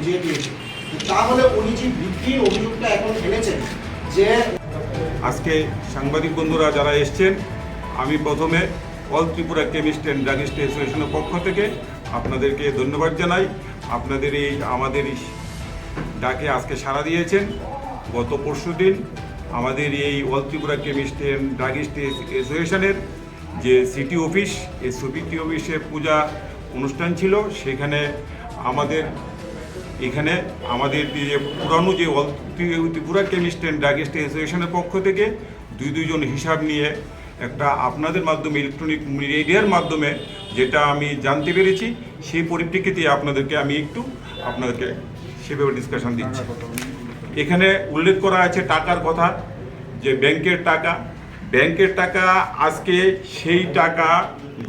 বুঝিয়ে দিয়েছে। তাহলে উনি যে বিক্রির অভিযোগটা এখন এনেছেন যে আজকে সাংবাদিক বন্ধুরা যারা এসছেন, আমি প্রথমে all Tripura chemist and druggist অ্যাসোসিয়েশনের পক্ষ থেকে আপনাদেরকে ধন্যবাদ জানাই। আপনাদের এই, আমাদের ডাকে আজকে সাড়া দিয়েছেন। গত পরশু দিন আমাদের এই all Tripura chemist and druggist অ্যাসোসিয়েশনের যে সিটি অফিস, এই সিটি অফিসে পূজা অনুষ্ঠান ছিল। সেখানে আমাদের এখানে আমাদের যে পুরানো যে ত্রিপুরা কেমিস্ট অ্যান্ড ড্রাগিস্ট অ্যাসোসিয়েশনের পক্ষ থেকে দুই দুইজন হিসাব নিয়ে একটা আপনাদের মাধ্যমে ইলেকট্রনিক মিডিয়ার মাধ্যমে যেটা আমি জানতে পেরেছি, সেই পরিপ্রেক্ষিতে আপনাদেরকে আমি একটু আপনাদেরকে সেভাবে ডিসকাশন দিচ্ছি। এখানে উল্লেখ করা আছে টাকার কথা, যে ব্যাংকের টাকা। ব্যাংকের টাকা আজকে সেই টাকা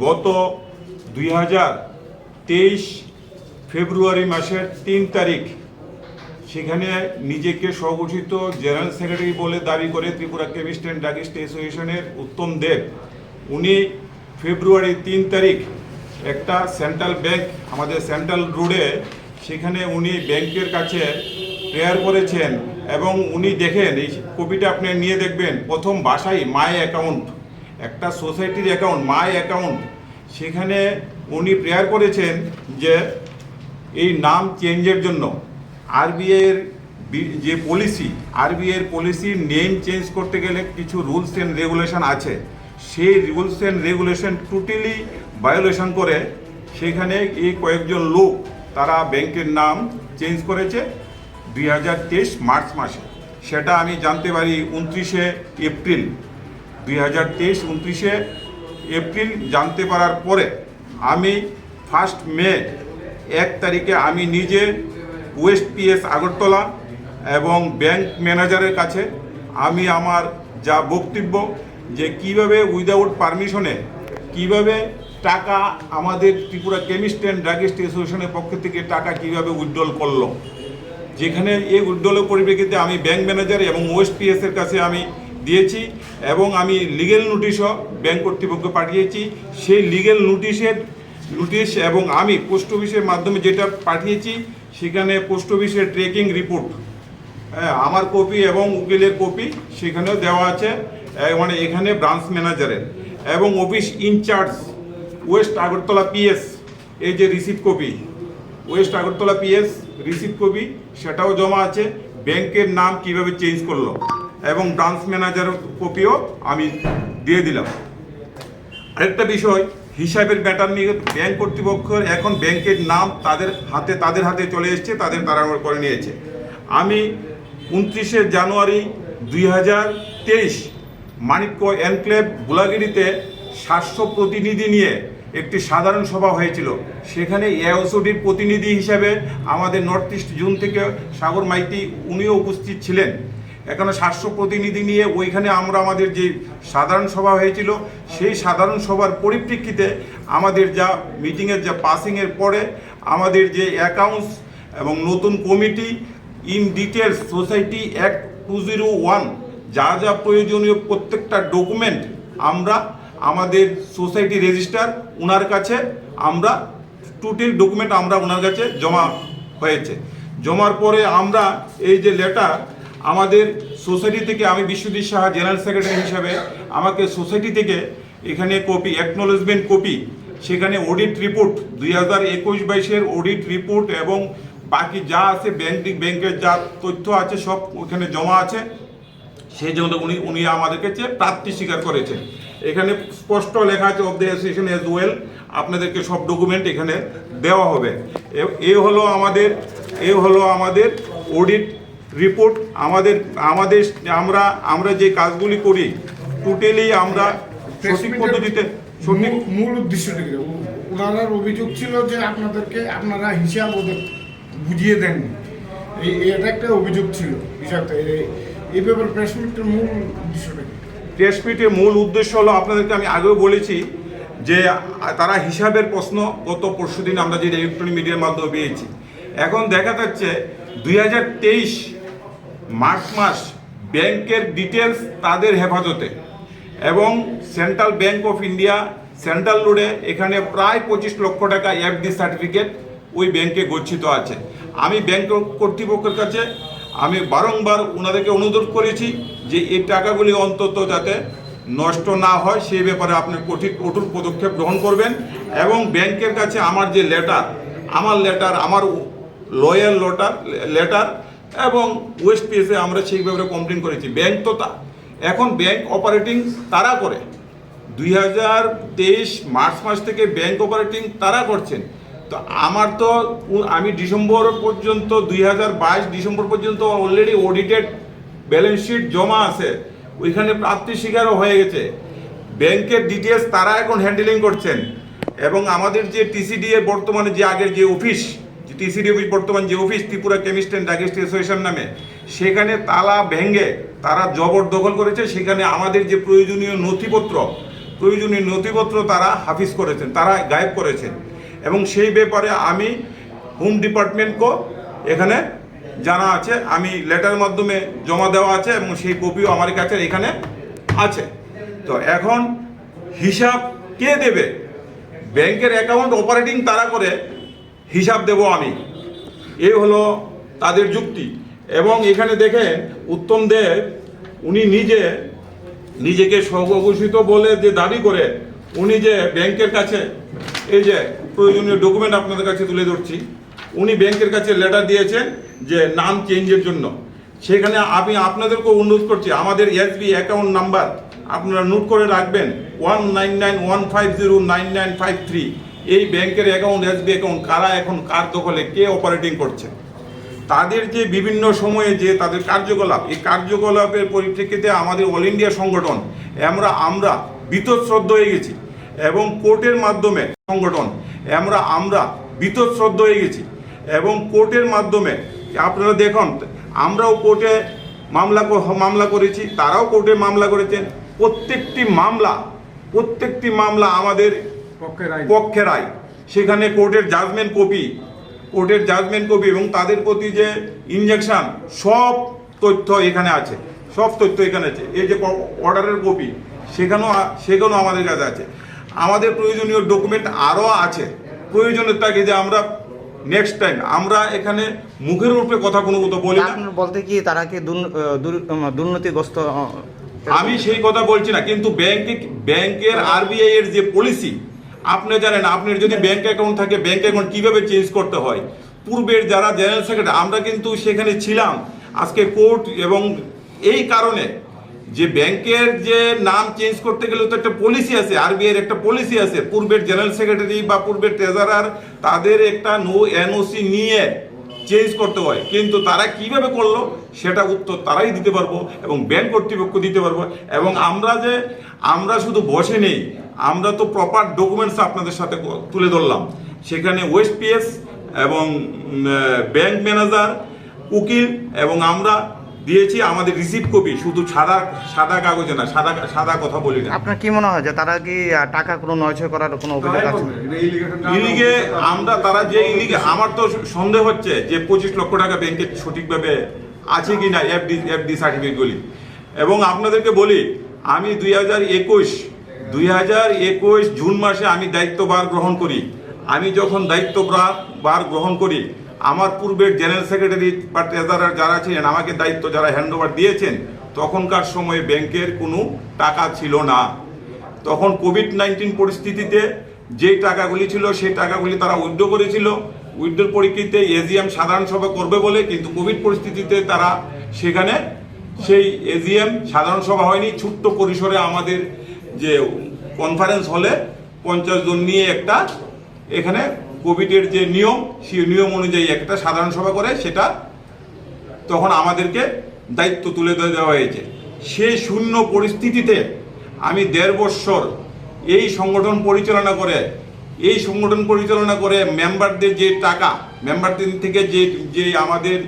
গত দুই হাজার তেইশ ফেব্রুয়ারি মাসের তিন তারিখ। সেখানে নিজেকে স্বঘোষিত জেনারেল সেক্রেটারি বলে দাবি করে ত্রিপুরা কেমিস্ট অ্যান্ড ড্রাগিস্ট অ্যাসোসিয়েশনের উত্তম দেব। উনি ফেব্রুয়ারি তিন তারিখ একটা সেন্ট্রাল ব্যাংক, আমাদের সেন্ট্রাল রোডে সেখানে উনি ব্যাংকের কাছে প্রেয়ার করেছেন এবং উনি দেখেন, এই কপিটা আপনি নিয়ে দেখবেন, প্রথম বাসায় মাই অ্যাকাউন্ট, একটা সোসাইটির অ্যাকাউন্ট, মাই অ্যাকাউন্ট। সেখানে উনি প্রেয়ার করেছেন যে এই নাম চেঞ্জের জন্য আরবিআইয়ের যে পলিসি আরবিআইয়ের পলিসির নেম চেঞ্জ করতে গেলে কিছু রুলস অ্যান্ড রেগুলেশন আছে। সেই rules and regulation totally violation করে সেখানে এই কয়েকজন লোক, তারা ব্যাংকের নাম চেঞ্জ করেছে দুই হাজার তেইশ মার্চ মাসে। সেটা আমি জানতে পারি উনত্রিশে এপ্রিল। দুই হাজার তেইশ উনত্রিশে এপ্রিল জানতে পারার পরে আমি ফার্স্ট মে এক তারিখে আমি নিজে ওয়েস্ট পিএস আগরতলা এবং ব্যাংক ম্যানেজারের কাছে আমি আমার যা বক্তব্য যে কীভাবে উইদাউট পারমিশনে কীভাবে টাকা আমাদের ত্রিপুরা কেমিস্ট অ্যান্ড ড্রাগিস্ট অ্যাসোসিয়েশনের পক্ষ থেকে টাকা কীভাবে উইথড্রল করল। যেখানে এই উদ্যোগের পরিপ্রেক্ষিতে আমি ব্যাংক ম্যানেজার এবং ওএসপিএস এর কাছে আমি দিয়েছি এবং আমি লিগেল নোটিশও ব্যাংক কর্তৃপক্ষ পাঠিয়েছি। সেই লিগেল নোটিশের নোটিশ এবং আমি পোস্ট অফিসের মাধ্যমে যেটা পাঠিয়েছি সেখানে পোস্ট অফিসের ট্রেকিং রিপোর্ট। হ্যাঁ, আমার কপি এবং উকিলের কপি সেখানেও দেওয়া আছে মানে এখানে ব্রাঞ্চ ম্যানেজারের। এবং office incharge west Agartala PS এই যে receive copy west Agartala PS receive copy সেটাও জমা আছে ব্যাংকের নাম কীভাবে চেঞ্জ করল এবং ব্রাঞ্চ ম্যানেজার কপিও আমি দিয়ে দিলাম। আরেকটা বিষয় হিসাবের ব্যাটার নিয়ে ব্যাংক কর্তৃপক্ষের এখন ব্যাংকের নাম তাদের হাতে তাদের হাতে চলে এসছে, তাদের তারা করে নিয়েছে। আমি উনত্রিশে জানুয়ারি দুই হাজার তেইশ মানিক্য এনক্লেভ বুলাগিরিতে সাতশো প্রতিনিধি নিয়ে একটি সাধারণ সভা হয়েছিল। সেখানে এওসডির প্রতিনিধি হিসাবে আমাদের নর্থ ইস্ট জুন থেকে সাগর মাইতি, উনিও উপস্থিত ছিলেন। এখানে সাতশো প্রতিনিধি নিয়ে ওইখানে আমরা আমাদের যে সাধারণ সভা হয়েছিল, সেই সাধারণ সভার পরিপ্রেক্ষিতে আমাদের যা মিটিংয়ের, যা পাসিংয়ের পরে আমাদের যে অ্যাকাউন্টস এবং নতুন committee in details society act two zero one যা যা প্রয়োজনীয় প্রত্যেকটা ডকুমেন্ট আমরা, আমাদের সোসাইটি রেজিস্টার ওনার কাছে আমরা টোটাল ডকুমেন্ট আমরা ওনার কাছে জমা হয়েছে। জমার পরে আমরা এই যে লেটার আমাদের সোসাইটি থেকে আমি বিশ্বজিৎ সাহা জেনারেল সেক্রেটারি হিসাবে আমাকে সোসাইটি থেকে এখানে কপি অ্যাকনোলেজমেন্ট কপি, সেখানে অডিট রিপোর্ট দুই হাজার একুশ বাইশের অডিট রিপোর্ট এবং বাকি যা আছে ব্যাংক ব্যাংকের যা তথ্য আছে সব ওখানে জমা আছে। সেই জন্য উনি উনি আমাদের কাছে প্রাপ্তি স্বীকার করেছেন। এখানে স্পষ্ট লেখা আছে of the association as well আপনাদেরকে সব ডকুমেন্ট এখানে দেওয়া হবে। এ হলো আমাদের, এ হলো আমাদের অডিট রিপোর্ট আমাদের আমাদের আমরা আমরা যে কাজগুলি করি টোটালি আমরা সঠিক পদ্ধতিতে সঠিক মূল- উদ্দেশ্যটা ওনার অভিযোগ ছিল যে আপনাদেরকে আপনারা হিসাব ওদের বুঝিয়ে দেননি এই এটা একটা অভিযোগ ছিল হিসাবটা এই- ব্যাপারে প্রেস মিটের মূল উদ্দেশ্যটা প্রেস মিটের মূল উদ্দেশ্য হলো আপনাদেরকে আমি আগেও বলেছি যে তারা হিসাবের প্রশ্ন গত পরশুদিন আমরা যে ইলেকট্রনিক মিডিয়ার মাধ্যমে পেয়েছি। এখন দেখা যাচ্ছে দুই হাজার তেইশ মার্চ মাস ব্যাংকের ডিটেলস তাদের হেফাজতে। এবং central bank of India, central রোডে এখানে প্রায় পঁচিশ লক্ষ টাকা এফডি সার্টিফিকেট ওই ব্যাংকে গচ্ছিত আছে। আমি ব্যাংক কর্তৃপক্ষের কাছে আমি বারংবার ওনাদেরকে অনুরোধ করেছি যে এই টাকাগুলি অন্তত যাতে নষ্ট না হয়, সেই ব্যাপারে আপনি কঠিন, কঠোর পদক্ষেপ গ্রহণ করবেন। এবং ব্যাংকের কাছে আমার যে লেটার আমার লেটার আমার লয়ার লেটার লেটার এবং ওয়েস্ট পিএসে আমরা সেই ব্যাপারে কমপ্লেন করেছি। ব্যাংক তো তা। এখন ব্যাংক অপারেটিং তারা করে। দুই হাজার তেইশ মার্চ মাস থেকে ব্যাংক অপারেটিং তারা করছেন। তো আমার তো আমি ডিসেম্বর পর্যন্ত, দুই হাজার বাইশ ডিসেম্বর পর্যন্ত অলরেডি অডিটেড ব্যালেন্স শিট জমা আছে। ওইখানে প্রাপ্তি স্বীকারও হয়ে গেছে। ব্যাংকের ডিটেলস তারা এখন হ্যান্ডেলিং করছেন। এবং আমাদের যে টিসিডি এর বর্তমানে যে আগের যে অফিস টিসিডি অফিস, বর্তমান যে office, Tripura chemist and druggist association নামে। সেখানে তালা ভেঙে তারা জবরদখল করেছে। সেখানে আমাদের যে প্রয়োজনীয় নথিপত্র প্রয়োজনীয় নথিপত্র তারা হাফিজ করেছেন, তারা গায়েব করেছেন। এবং সেই ব্যাপারে আমি হোম ডিপার্টমেন্টকেও এখানে জানা আছে, আমি লেটার মাধ্যমে জমা দেওয়া আছে এবং সেই কপিও আমার কাছে এখানে আছে। তো এখন হিসাব কে দেবে? ব্যাংকের অ্যাকাউন্ট অপারেটিং তারা করে হিসাব দেব আমি। এ হলো তাদের যুক্তি। এবং এখানে দেখেন, উত্তম দেব, উনি নিজে, নিজেকে স্বঘোষিত বলে যে দাবি করে, উনি যে ব্যাংকের কাছে, এই যে প্রয়োজনীয় ডকুমেন্ট আপনাদের কাছে তুলে ধরছি, উনি ব্যাংকের কাছে লেটার দিয়েছেন যে নাম চেঞ্জের জন্য। সেখানে আমি আপনাদেরকে অনুরোধ করছি, আমাদের এসবি অ্যাকাউন্ট নাম্বার আপনারা নোট করে রাখবেন one nine nine one five zero nine nine five three এই ব্যাংকের অ্যাকাউন্ট এসবি অ্যাকাউন্ট, কারা এখন কার দখলে, কে অপারেটিং করছে? তাদের যে বিভিন্ন সময়ে যে তাদের কার্যকলাপ, এই কার্যকলাপের পরিপ্রেক্ষিতে আমাদের অল ইন্ডিয়া সংগঠন, আমরা আমরা বিতশ্রদ্ধ হয়ে গেছি। এবং কোর্টের মাধ্যমে সংগঠন, আমরা আমরা বিতশ্রদ্ধ হয়ে গেছি। এবং কোর্টের মাধ্যমে, আপনারা দেখুন, আমরাও কোর্টে মামলা মামলা করেছি, তারাও কোর্টে মামলা করেছেন। প্রত্যেকটি মামলা প্রত্যেকটি মামলা আমাদের পক্ষের পক্ষের আয় সেখানে কোর্টের জাজমেন্ট কপি কোর্টের জাজমেন্ট কপি এবং তাদের প্রতি যে ইনজেকশন সব তথ্য এখানে আছে। সব তথ্য এখানে আছে। এই যে অর্ডারের কপি সেখানেও সেখানেও আমাদের কাছে আছে। আমাদের প্রয়োজনীয় ডকুমেন্ট আরও আছে। প্রয়োজনের তাকে যে আমরা নেক্সট টাইম আমরা এখানে মুখের রূপে কথা কোনো মতো বলি না। বলতে কি তারা কি দুর্নীতিগ্রস্ত আমি সেই কথা বলছি না কিন্তু ব্যাংকে ব্যাংকের আরবিআই এর যে পলিসি আপনি জানেন, আপনার যদি ব্যাংক অ্যাকাউন্ট থাকে ব্যাংক অ্যাকাউন্ট কীভাবে চেঞ্জ করতে হয়? পূর্বের যারা জেনারেল সেক্রেটারি আমরা কিন্তু সেখানে ছিলাম। আজকে কোর্ট এবং এই কারণে যে ব্যাংকের যে নাম চেঞ্জ করতে গেলে তো একটা পলিসি আছে আরবিআই এর একটা পলিসি আছে। পূর্বের জেনারেল সেক্রেটারি বা পূর্বের ট্রেজারার তাদের একটা নো এনওসি নিয়ে চেঞ্জ করতে হয়। কিন্তু তারা কীভাবে করল, সেটা উত্তর তারাই দিতে পারব এবং ব্যাংক কর্তৃপক্ষ দিতে পারব। এবং আমরা যে, আমরা শুধু বসে নেই আমরা তো প্রপার ডকুমেন্টস আপনাদের সাথে ক- তুলে ধরলাম। সেখানে ওয়েস্ট পিএস এবং ব্যাংক ম্যানেজার উকিল এবং আমরা দিয়েছি আমাদের রিসিভ কপি শুধু সাদা সাদা কাগজে না সাদা সাদা কথা বলি না। আপনার কি মনে হয় যে তারা কি টাকা কোনো নয়ছয় করার কোনো অভিযোগ আছে? ইলিগে আমরা তারা যে ইলিগে আমার তো সন্দেহ হচ্ছে যে পঁচিশ লক্ষ টাকা ব্যাংকে সঠিকভাবে আছে কি না এফডি এফডি সার্টিফিকেটগুলি এবং আপনাদেরকে বলি আমি দুই হাজার একুশ দুই হাজার একুশ জুন মাসে আমি দায়িত্বভার গ্রহণ করি। আমি যখন দায়িত্বভার গ্রহণ করি, আমার পূর্বের জেনারেল সেক্রেটারি বা ট্রেজারার যারা ছিলেন, আমাকে দায়িত্ব যারা হ্যান্ডওভার দিয়েছেন, তখনকার সময়ে ব্যাংকের কোনো টাকা ছিল না। তখন কোভিড নাইন্টিন পরিস্থিতিতে যে টাকাগুলি ছিল সেই টাকাগুলি তারা উইথড্র করেছিল। উইথড্রোর পরিপ্রেক্ষিতে এজিএম সাধারণ সভা করবে বলে, কিন্তু কোভিড পরিস্থিতিতে তারা সেখানে সেই এজিএম সাধারণ সভা হয়নি, ছোট্ট পরিসরে আমাদের যে কনফারেন্স হলে পঞ্চাশ জন নিয়ে একটা এখানে কোভিডের যে নিয়ম, সেই নিয়ম অনুযায়ী একটা সাধারণ সভা করে, সেটা তখন আমাদেরকে দায়িত্ব তুলে দেওয়া হয়েছে। সেই শূন্য পরিস্থিতিতে আমি দেড় বৎসর এই সংগঠন পরিচালনা করে, এই সংগঠন পরিচালনা করে মেম্বারদের যে টাকা মেম্বারদের থেকে যে যে আমাদের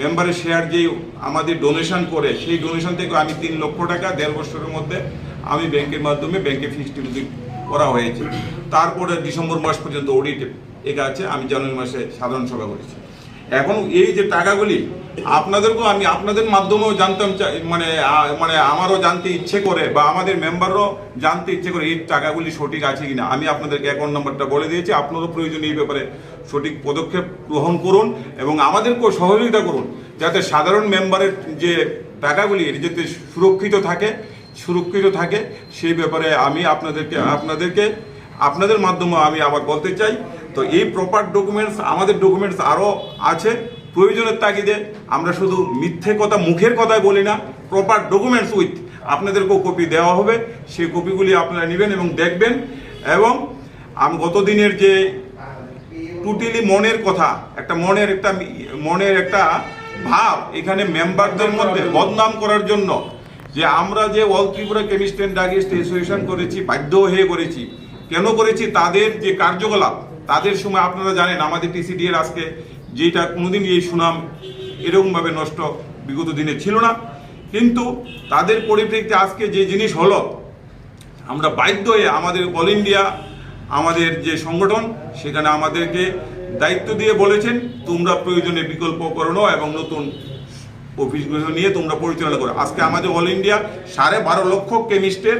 মেম্বারের শেয়ার যে আমাদের ডোনেশন করে, সেই ডোনেশন থেকে আমি তিন লক্ষ টাকা দেড় বছরের মধ্যে আমি ব্যাংকের মাধ্যমে ব্যাংকে ফিক্সড ডিপোজিট করা হয়েছে। তারপরে ডিসেম্বর মাস পর্যন্ত অডিট এগা আছে আমি জানুয়ারি মাসে সাধারণ সভা করেছি। এখন এই যে টাকাগুলি, আপনাদেরকেও আমি আপনাদের মাধ্যমেও জানতাম মানে মানে আমারও জানতে ইচ্ছে করে বা আমাদের মেম্বাররাও জানতে ইচ্ছে করে এই টাকাগুলি সঠিক আছে কিনা। আমি আপনাদেরকে অ্যাকাউন্ট নাম্বারটা বলে দিয়েছি, আপনারও প্রয়োজন এই ব্যাপারে সঠিক পদক্ষেপ গ্রহণ করুন এবং আমাদেরকেও সহযোগিতা করুন, যাতে সাধারণ মেম্বারের যে টাকাগুলি এটি যাতে সুরক্ষিত থাকে সুরক্ষিত থাকে, সেই ব্যাপারে আমি আপনাদেরকে আপনাদেরকে, আপনাদের মাধ্যমে আমি আবার বলতে চাই, তো এই প্রপার ডকুমেন্টস আমাদের ডকুমেন্টস আরও আছে, প্রয়োজনের তাগিদে আমরা শুধু মিথ্যে কথা, মুখের কথাই বলি না প্রপার ডকুমেন্টস উইথ আপনাদেরকেও কপি দেওয়া হবে, সেই কপিগুলি আপনারা নেবেন এবং দেখবেন, এবং আমি গত দিনের যে টুটিলি মনের কথা, একটা মনের একটা মনের একটা ভাব এখানে মেম্বারদের মধ্যে বদনাম করার জন্য যে আমরা যে all Tripura chemist and druggist association করেছি, বাধ্য হয়ে করেছি। কেন করেছি? তাদের যে কার্যকলাপ, তাদের সময় আপনারা জানেন, আমাদের টিসিডি এর আজকে যেটা কোনোদিন এই সুনাম এরকমভাবে নষ্ট বিগত দিনে ছিল না। কিন্তু তাদের পরিপ্রেক্ষিতে আজকে যে জিনিস হলো, আমরা বাধ্য হয়ে আমাদের অল ইন্ডিয়া, আমাদের যে সংগঠন, সেখানে আমাদেরকে দায়িত্ব দিয়ে বলেছেন, তোমরা প্রয়োজনে বিকল্প বিকল্পকরণ এবং নতুন অফিসগুলো নিয়ে তোমরা পরিচালনা করো। আজকে আমাদের অল ইন্ডিয়া সাড়ে বারো লক্ষ কেমিস্টের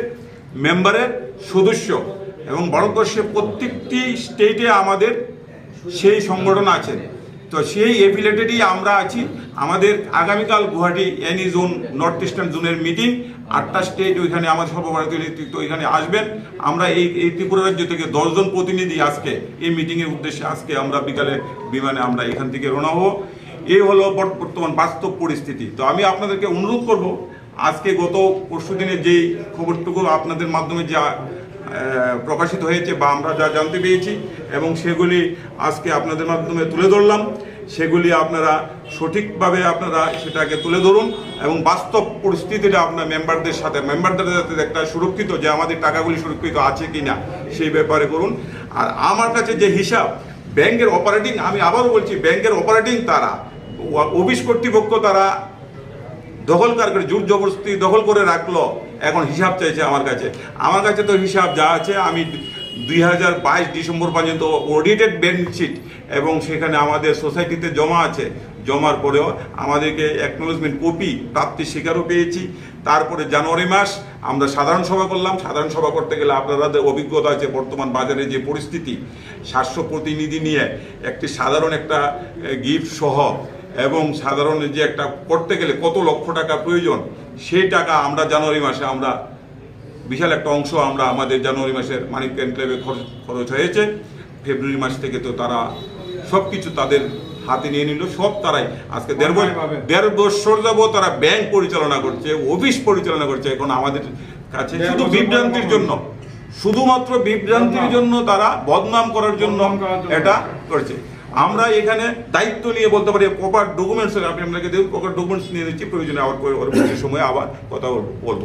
মেম্বারের সদস্য এবং ভারতবর্ষের প্রত্যেকটি স্টেটে আমাদের সেই সংগঠন আছে। তো সেই এফিলেটেডই আমরা আছি। আমাদের আগামীকাল Guwahati NE zone north eastern জোনের মিটিং আটটা স্টেট ওইখানে আমাদের সর্বভারতীয় নেতৃত্ব ওইখানে আসবেন। আমরা এই এই ত্রিপুরা রাজ্য থেকে দশজন প্রতিনিধি আজকে এই মিটিংয়ের উদ্দেশ্যে আজকে আমরা বিকালে বিমানে আমরা এখান থেকে রওনা হব। এই হলো বর্তমান বাস্তব পরিস্থিতি। তো আমি আপনাদেরকে অনুরোধ করব, আজকে গত পরশু দিনের যেই খবরটুকু আপনাদের মাধ্যমে যা প্রকাশিত হয়েছে বা আমরা যা জানতে পেরেছি এবং সেগুলি আজকে আপনাদের মাধ্যমে তুলে ধরলাম, সেগুলি আপনারা সঠিকভাবে আপনারা সেটাকে তুলে ধরুন এবং বাস্তব পরিস্থিতিটা আপনার মেম্বারদের সাথে মেম্বারদের যাতে একটা সুরক্ষিত যে আমাদের টাকাগুলি সুরক্ষিত আছে কি না সেই ব্যাপারে করুন। আর আমার কাছে যে হিসাব, ব্যাংকের অপারেটিং আমি আবারও বলছি, ব্যাংকের অপারেটিং তারা। অফিস কর্তৃপক্ষ তারা দখলকার করে জোর জবরদস্তি দখল করে রাখল, এখন হিসাব চাইছে আমার কাছে। আমার কাছে তো হিসাব যা আছে, আমি দুই হাজার বাইশ ডিসেম্বর পর্যন্ত অডিটেড বেনিফিট এবং সেখানে আমাদের সোসাইটিতে জমা আছে। জমার পরেও আমাদেরকে অ্যাকনোলজমেন্ট কপি প্রাপ্তির স্বীকারও পেয়েছি। তারপরে জানুয়ারি মাস আমরা সাধারণ সভা করলাম। সাধারণ সভা করতে গেলে আপনাদের অভিজ্ঞতা আছে, বর্তমান বাজারে যে পরিস্থিতি সাতশো প্রতিনিধি নিয়ে একটি সাধারণ একটা গিফট সহ এবং সাধারণ যে একটা করতে গেলে কত লক্ষ টাকা প্রয়োজন সেই টাকা আমরা জানুয়ারি মাসে আমরা বিশাল একটা অংশ আমরা আমাদের জানুয়ারি মাসের মানিক এনক্লেভে খরচ খরচ হয়েছে। ফেব্রুয়ারি মাস থেকে তো তারা সব কিছু তাদের হাতে নিয়ে নিল সব তারাই। আজকে দেড় বছর দেড় বছর যাব তারা ব্যাংক পরিচালনা করছে অফিস পরিচালনা করছে এখন আমাদের কাছে শুধু বিভ্রান্তির জন্য। শুধুমাত্র বিভ্রান্তির জন্য তারা বদনাম করার জন্য। এটা করছে। আমরা এখানে দায়িত্ব নিয়ে বলতে পারি প্রপার ডকুমেন্টস আমি আপনাকে দেখুন প্রপার ডকুমেন্টস নিয়ে নিচ্ছি, প্রয়োজনে আবার সময়ে আবার কথা বলব।